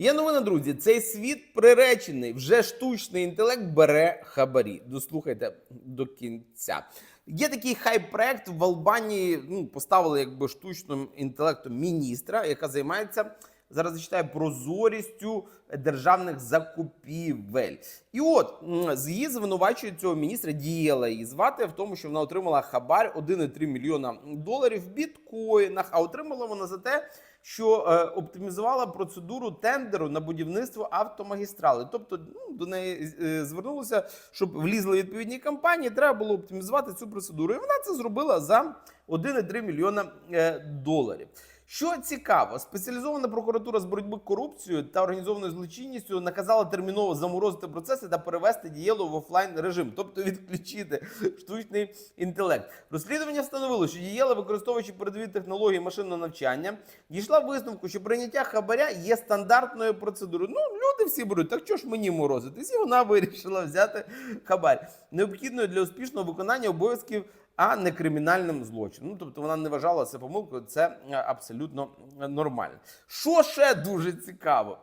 Є новина, друзі. Цей світ приречений. Вже штучний інтелект бере хабарі. Дослухайте до кінця. Є такий хайп-проект в Албанії. Ну, поставили якби штучним інтелектом міністра, яка займається. Зараз зачитаю прозорістю державних закупівель. І от з її звинувачують цього міністра, діяла її звати в тому, що вона отримала хабар 1,3 мільйона доларів в біткоїнах. А отримала вона за те, що е, оптимізувала процедуру тендеру на будівництво автомагістрали. Тобто ну, до неї е, звернулося, щоб влізли відповідні компанії. Треба було оптимізувати цю процедуру. І вона це зробила за 1,3 мільйона е, доларів. Що цікаво, спеціалізована прокуратура з боротьби корупцією та організованою злочинністю наказала терміново заморозити процеси та перевести дієло в офлайн режим, тобто відключити штучний інтелект. Розслідування встановило, що дієла, використовуючи передові технології машинного навчання, дійшла висновку, що прийняття хабаря є стандартною процедурою. Ну, люди всі беруть, так що ж мені морозитись? І вона вирішила взяти хабар, необхідною для успішного виконання обов'язків а не кримінальним злочином. Ну, тобто вона не вважала це помилкою, це е, абсолютно е, нормально. Що ще дуже цікаво?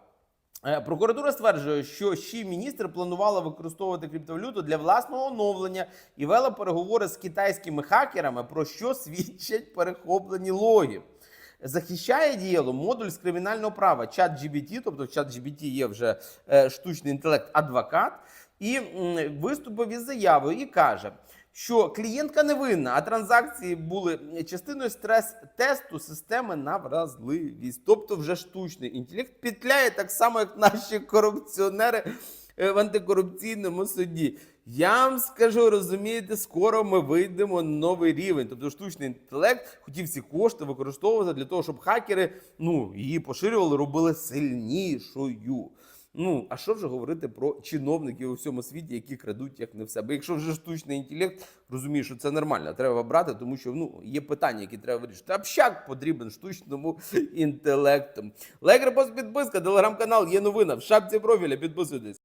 Е, Прокуратура стверджує, що ще міністр планувала використовувати криптовалюту для власного оновлення і вела переговори з китайськими хакерами, про що свідчать перехоплені логи. Захищає діяло модуль з кримінального права ChatGPT, тобто в ChatGPT є вже штучний інтелект адвокат, і виступив із заявою і каже, що клієнтка не винна, а транзакції були частиною стрес-тесту системи на вразливість. Тобто, вже штучний інтелект петляє так само, як наші корупціонери е, в антикорупційному суді. Я вам скажу, розумієте, скоро ми вийдемо на новий рівень. Тобто штучний інтелект хотів ці кошти використовувати для того, щоб хакери ну, її поширювали, робили сильнішою. Ну, а що вже говорити про чиновників у всьому світі, які крадуть як не в себе? Якщо вже штучний інтелект, розуміє, що це нормально, треба брати, тому що ну, є питання, які треба вирішити. Общак потрібен штучному інтелекту. Лайк, підписка, телеграм-канал, є новина. В шапці профіля підписуйтесь.